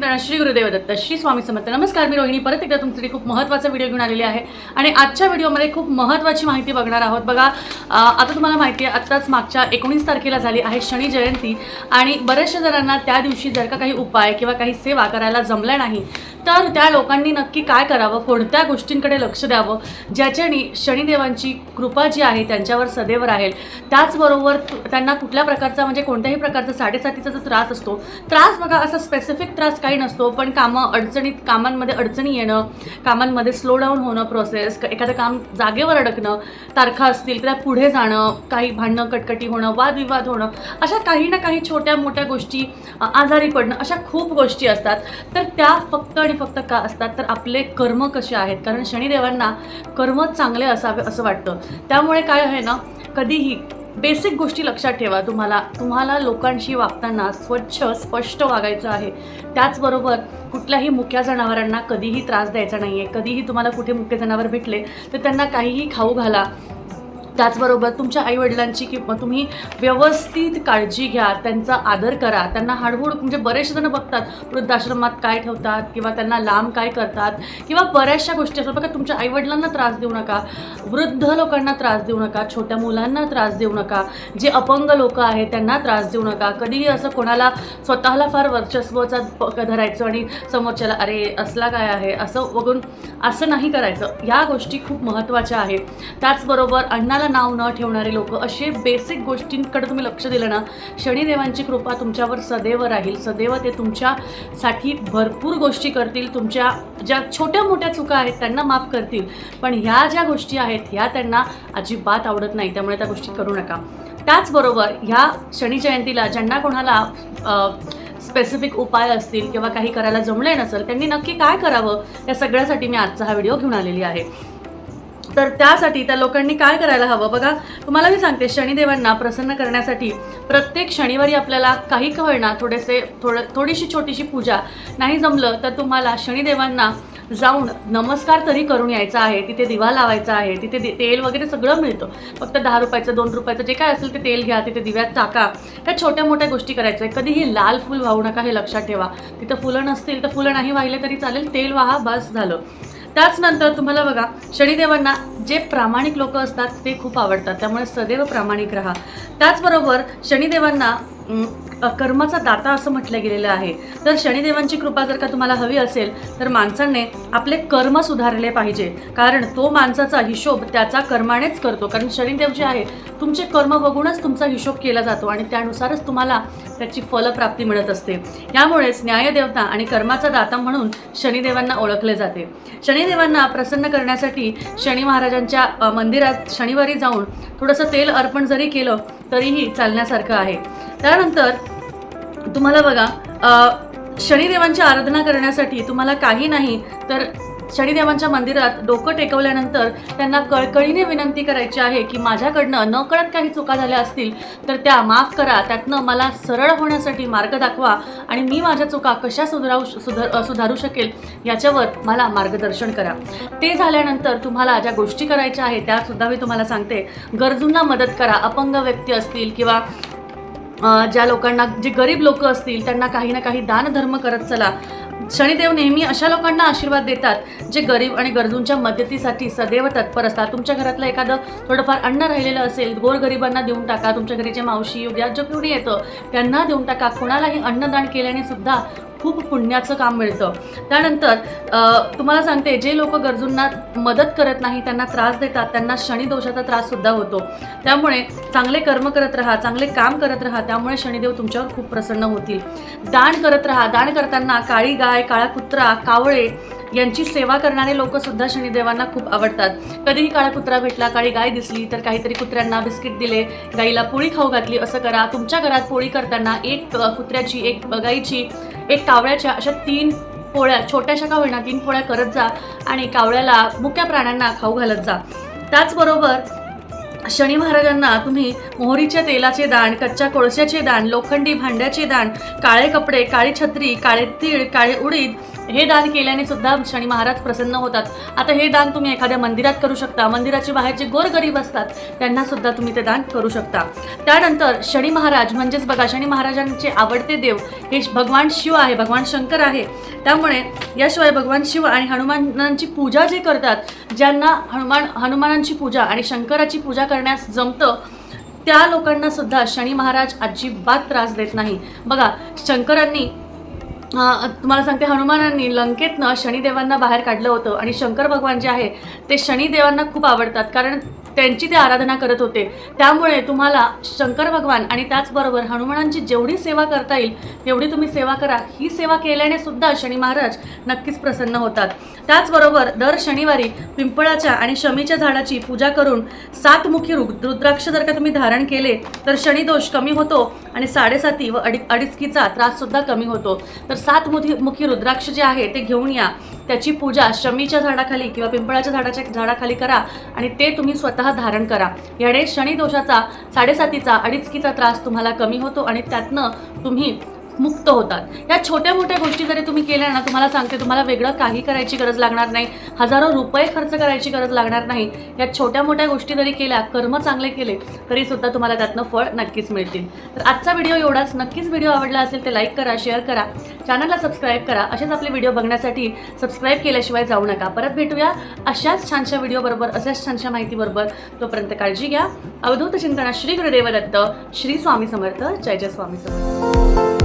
चिंतन श्री गुरुदेव दत्त श्री स्वामी समर्थ. नमस्कार मी रोहिणी. परत एकदा तुमच्यासाठी खूप महत्त्वाचा व्हिडिओ घेऊन आलेली आहे. आणि आजच्या व्हिडिओमध्ये खूप महत्त्वाची माहिती बघणार आहोत. बघा आता तुम्हाला माहिती आहे आत्ताच मागच्या एकोणीस तारखेला झाली आहे शनी जयंती. आणि बऱ्याचशा जणांना त्या दिवशी जर का काही उपाय किंवा काही सेवा करायला जमल्या नाही तर त्या लोकांनी नक्की काय करावं? कोणत्या गोष्टींकडे लक्ष द्यावं? ज्याच्याने शनिदेवांची कृपा जी आहे त्यांच्यावर सदैव राहील. त्याचबरोबर त्यांना कुठल्या प्रकारचा म्हणजे कोणत्याही प्रकारचा साडेसातीचा जो त्रास असतो त्रास बघा असा स्पेसिफिक त्रास काही नसतो पण कामं अडचणीत कामांमध्ये अडचणी येणं कामांमध्ये स्लो डाऊन होणं प्रोसेस एखादं काम जागेवर अडकणं तारखा असतील त्या पुढे जाणं काही भांडणं कटकटी होणं वादविवाद होणं अशा काही ना काही छोट्या मोठ्या गोष्टी आजारी पडणं अशा खूप गोष्टी असतात. तर त्या फक्त आणि फक्त का असतात तर आपले कर्म कसे आहेत? कारण शनिदेवांना कर्म चांगले असावे असं वाटतं. त्यामुळे काय आहे ना कधीही बेसिक गोष्टी लक्षात ठेवा. तुम्हाला तुम्हाला लोकांशी वागताना स्वच्छ स्पष्ट वागायचं आहे. त्याचबरोबर कुठल्याही मुक्या जनावरांना कधीही त्रास द्यायचा नाही आहे कधीही तुम्हाला कुठे मुक्य जनावर भेटले तर त्यांना काहीही खाऊ घाला. त्याचबरोबर तुमच्या आईवडिलांची किंवा तुम्ही व्यवस्थित काळजी घ्या त्यांचा आदर करा त्यांना हळूहळू म्हणजे बरेचसे जण बघतात वृद्धाश्रमात काय ठेवतात किंवा त्यांना लांब काय करतात किंवा बऱ्याचशा गोष्टी असतात. बघा तुमच्या आईवडिलांना त्रास देऊ नका वृद्ध लोकांना त्रास देऊ नका छोट्या मुलांना त्रास देऊ नका जे अपंग लोक आहेत त्यांना त्रास देऊ नका. कधीही असं कोणाला स्वतःला फार वर्चस्वचा धरायचं आणि समोरच्याला अरे असला काय आहे? असं बघून असं नाही करायचं. या गोष्टी खूप महत्त्वाच्या आहेत. त्याचबरोबर अण्णाला नाव न ठेवणारे लोक असे बेसिक गोष्टींकडे तुम्ही लक्ष दिलं ना शनिदेवांची कृपा तुमच्यावर सदैव राहील. सदैव ते तुमच्यासाठी भरपूर गोष्टी करतील. तुमच्या ज्या छोट्या मोठ्या चुका आहेत त्यांना माफ करतील. पण ह्या ज्या गोष्टी आहेत ह्या त्यांना अजिबात आवडत नाही. त्यामुळे त्या गोष्टी करू नका. त्याचबरोबर ह्या शनी जयंतीला ज्यांना कोणाला स्पेसिफिक उपाय असतील किंवा काही करायला जमले नसेल त्यांनी नक्की काय करावं? या सगळ्यासाठी मी आजचा हा व्हिडिओ घेऊन आलेली आहे. तर त्यासाठी त्या लोकांनी काय करायला हवं? बघा तुम्हाला मी सांगते शनिदेवांना प्रसन्न करण्यासाठी प्रत्येक शनिवारी आपल्याला काही कळना थोडेसे थोडं थोडीशी छोटीशी पूजा नाही जमलं तर तुम्हाला शनिदेवांना जाऊन नमस्कार तरी करून यायचा आहे. तिथे दिवा लावायचा आहे. तिथे तेल वगैरे सगळं मिळतं. फक्त दहा रुपयाचं दोन रुपयाचं जे काय असेल ते तेल घ्या तिथे दिव्यात टाका. ह्या छोट्या मोठ्या गोष्टी करायच्या आहे. कधीही लाल फुल वाहू नका हे लक्षात ठेवा. तिथं फुलं नसतील तर फुलं नाही वाहिले तरी चालेल तेल वाहा बस झालं. त्याचनंतर तुम्हाला बघा शनिदेवांना जे प्रामाणिक लोक असतात ते खूप आवडतात. त्यामुळे सदैव प्रामाणिक राहा. त्याचबरोबर शनिदेवांना कर्माचा दाता असं म्हटलं गेलेलं आहे. तर शनिदेवांची कृपा जर का तुम्हाला हवी असेल तर माणसाने आपले कर्म सुधारले पाहिजे. कारण तो माणसाचा हिशोब त्याचा कर्मानेच करतो. कारण शनिदेव जे आहे तुमचे कर्म बघूनच तुमचा हिशोब केला जातो आणि त्यानुसारच तुम्हाला त्याची फलप्राप्ती मिळत असते. यामुळेच न्यायदेवता आणि कर्माचा दाता म्हणून शनिदेवांना ओळखले जाते. शनिदेवांना प्रसन्न करण्यासाठी शनी महाराजांच्या मंदिरात शनिवारी जाऊन थोडंसं तेल अर्पण जरी केलं तरीही चालण्यासारखं आहे. त्यानंतर तुम्हाला बघा शनिदेवांची आराधना करण्यासाठी तुम्हाला काही नाही तर शनिदेवांच्या मंदिरात डोकं टेकवल्यानंतर त्यांना कळकळीने विनंती करायची आहे की माझ्याकडनं नकळत काही चुका झाल्या असतील तर त्या माफ करा. त्यातनं मला सरळ होण्यासाठी मार्ग दाखवा आणि मी माझ्या चुका कशा सुधारू सुधार सुधारू शकेल याच्यावर मला मार्गदर्शन करा. ते झाल्यानंतर तुम्हाला ज्या गोष्टी करायच्या आहेत त्यासुद्धा मी तुम्हाला सांगते गरजूंना मदत करा. अपंग व्यक्ती असतील किंवा ज्या लोकांना जे गरीब लोक असतील त्यांना काही ना काही दानधर्म करत चला. शनिदेव नेहमी अशा लोकांना आशीर्वाद देतात जे गरीब आणि गरजूंच्या मदतीसाठी सदैव तत्पर असतात. तुमच्या घरातलं एखादं थोडंफार अन्न राहिलेलं असेल गोरगरिबांना देऊन टाका. तुमच्या घरीचे मावशी उद्या जो कोणी येतं त्यांना देऊन टाका. कोणालाही अन्नदान केल्याने सुद्धा खूप पुण्याचं काम मिळतं. त्यानंतर तुम्हाला सांगते जे लोक गरजूंना मदत करत नाही त्यांना त्रास देतात त्यांना शनिदोषाचा त्राससुद्धा होतो. त्यामुळे चांगले कर्म करत राहा चांगले काम करत राहा त्यामुळे शनिदेव तुमच्यावर खूप प्रसन्न होतील. दान करत राहा दान करताना काळी गाय काळा कुत्रा कावळे यांची सेवा करणारे लोक सुद्धा शनिदेवांना खूप आवडतात. कधीही काळा कुत्रा भेटला काळी गाय दिसली तर काहीतरी कुत्र्यांना बिस्किट दिले गाईला पोळी खाऊ घातली असं करा. तुमच्या घरात पोळी करताना एक कुत्र्याची एक गाईची एक कावळ्याच्या अशा तीन पोळ्या छोट्याशा का होईना तीन पोळ्या करत जा आणि कावळ्याला मुक्या प्राण्यांना खाऊ घालत जा. त्याचबरोबर शनी महाराजांना तुम्ही मोहरीच्या तेलाचे दान कच्च्या कोळशाचे दान लोखंडी भांड्याचे दान काळे कपडे काळी छत्री काळे तीळ काळे उडीद हे दान केल्याने सुद्धा शनी महाराज प्रसन्न होतात. आता हे दान तुम्ही एखाद्या मंदिरात करू शकता. मंदिराच्या बाहेर जे गोरगरीब असतात त्यांना सुद्धा तुम्ही ते दान करू शकता. त्यानंतर शनी महाराज म्हणजेच बघा शनी महाराजांचे आवडते देव हे भगवान शिव आहे भगवान शंकर आहे. त्यामुळे याशिवाय भगवान शिव आणि हनुमानांची पूजा जे करतात ज्यांना हनुमान हनुमानांची पूजा आणि शंकराची पूजा कर करण्यास जमतं त्या लोकांना सुद्धा शनी महाराज अजिबात त्रास देत नाही. बघा शंकरांनी तुम्हाला सांगते हनुमानांनी लंकेतनं शनिदेवांना बाहेर काढलं होतं आणि शंकर भगवान जे आहे ते शनिदेवांना खूप आवडतात. कारण त्यांची ते आराधना करत होते. त्यामुळे तुम्हाला शंकर भगवान आणि त्याचबरोबर हनुमानांची जेवढी सेवा करता येईल तेवढी तुम्ही सेवा करा. ही सेवा केल्याने सुद्धा शनी महाराज नक्कीच प्रसन्न होतात. त्याचबरोबर दर शनिवारी पिंपळाच्या आणि शमीच्या झाडाची पूजा करून सातमुखी रु रुद्राक्ष जर का तुम्ही धारण केले तर शनिदोष कमी होतो आणि साडेसाती व अडी अडीचकीचा त्राससुद्धा कमी होतो. तर सातमुखी मुखी रुद्राक्ष जे आहे ते घेऊन या. त्याची पूजा शमीच्या झाडाखाली किंवा पिंपळाच्या झाडाच्या झाडाखाली करा आणि ते तुम्ही स्वतः धारण करा. याने शनी दोषाचा साडेसातीचा अडीचकीचा त्रास तुम्हाला कमी होतो आणि त्यातनं तुम्ही मुक्त होतात. या छोट्या मोठ्या गोष्टी जरी तुम्ही केल्या ना तुम्हाला सांगते तुम्हाला वेगळं काही करायची गरज लागणार नाही. हजारो रुपये खर्च करायची गरज लागणार नाही. या छोट्या मोठ्या गोष्टी जरी केल्या कर्म चांगले केले तरी सुद्धा तुम्हाला त्यातनं फळ नक्कीच मिळतील. तर आजचा व्हिडिओ एवढाच. नक्कीच व्हिडिओ आवडला असेल तर लाईक करा शेअर करा. चॅनलला सबस्क्राईब करा. असेच आपले व्हिडिओ बघण्यासाठी सबस्क्राईब केल्याशिवाय जाऊ नका. परत भेटूया अशाच छानशा व्हिडिओबरोबर अशाच छानशा माहितीबरोबर तोपर्यंत काळजी घ्या. अवधूत चिंतना श्री गुरुदेव दत्त श्री स्वामी समर्थ जय जय स्वामी समर्थ.